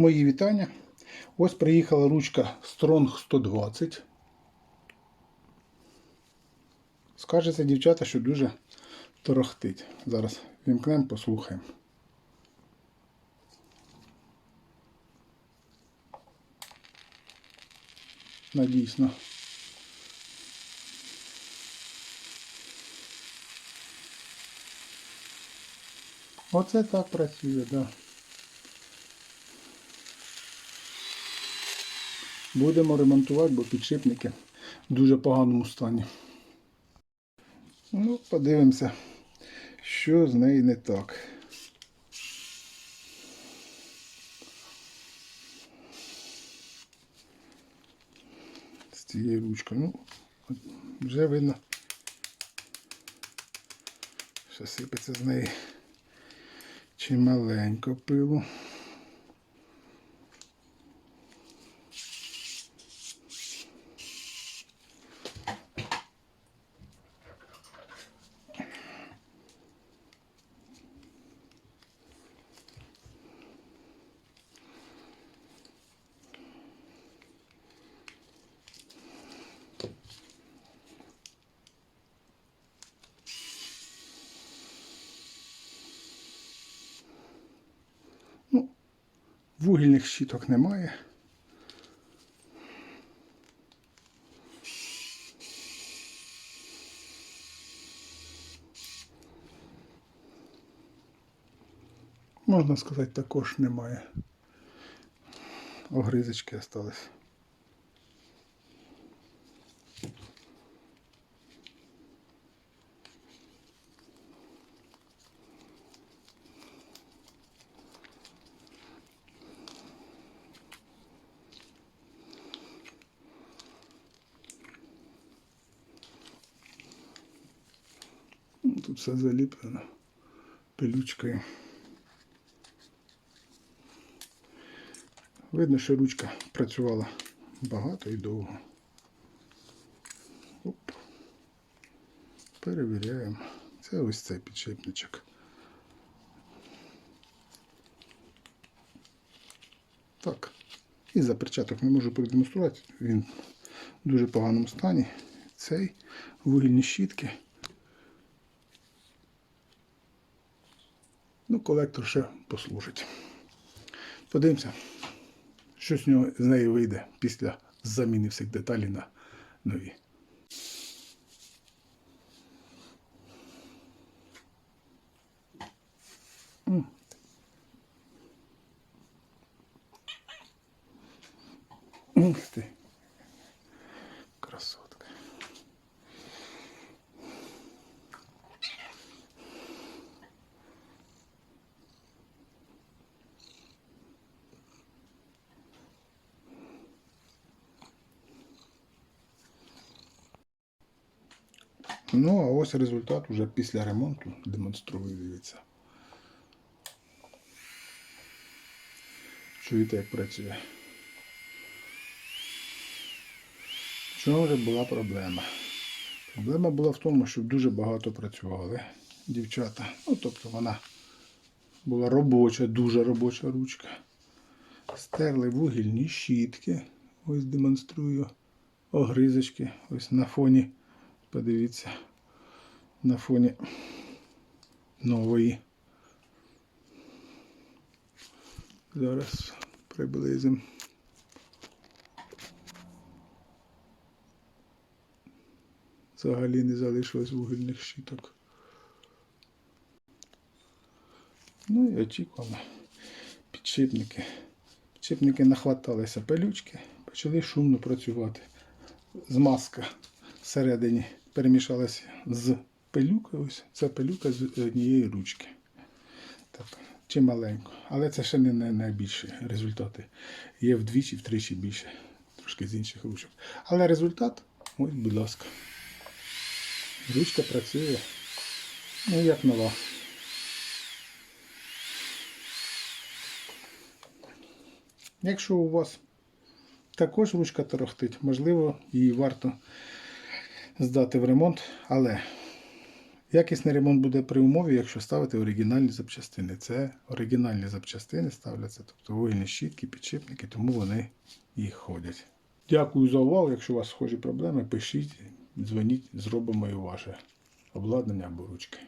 Мої вітання. Ось приїхала ручка Strong 120. Скажеться, дівчата, що дуже торохтить. Зараз вімкнемо, послухаємо. Надійсно. Оце так працює, так. Да. Будемо ремонтувати, бо підшипники в дуже поганому стані. Ну, подивимося, що з нею не так. З цією ручкою. Ну, вже видно, що сипеться з неї чималенько пилу. Вугільних щиток немає. Можна сказати, також немає. Огризочки остались. Тут все заліплено пилючкою. Видно, що ручка працювала багато і довго. Оп. Перевіряємо. Це ось цей підшипничок. Так. І за перчаток не можу продемонструвати. Він в дуже поганому стані. Цей вугільні щітки. Ну, колектор ще послужить. Подивимося, що з нього з неї вийде після заміни всіх деталей на нові. Ух ти. Красотка. Ну, а ось результат уже після ремонту демонструю, дивіться. Чуєте, як працює. В чому вже була проблема? Проблема була в тому, що дуже багато працювали дівчата. Ну, тобто вона була робоча, дуже робоча ручка. Стерли вугільні щітки. Ось демонструю огризочки. Ось на фоні Подивіться на фоні нової. Зараз приблизимо. Взагалі не залишилось вугільних щиток. Ну і очікуємо. Підшипники. Підшипники нахваталися пилючки, почали шумно працювати. Змазка всередині перемішалася з пилюкою. Ось це пилюка з однієї ручки. Так, чи маленько. Але це ще не найбільші результати. Є вдвічі, втричі більше, трошки з інших ручок. Але результат, ось, будь ласка. Ручка працює, ну, як нова. Якщо у вас також ручка торохтить, можливо, її варто здати в ремонт, але Якісний ремонт буде при умові, якщо ставити оригінальні запчастини. Це оригінальні запчастини ставляться, тобто вугільні щітки, підшипники, тому вони і ходять. Дякую за увагу. Якщо у вас схожі проблеми, пишіть, дзвоніть, зробимо і ваше обладнання або ручки.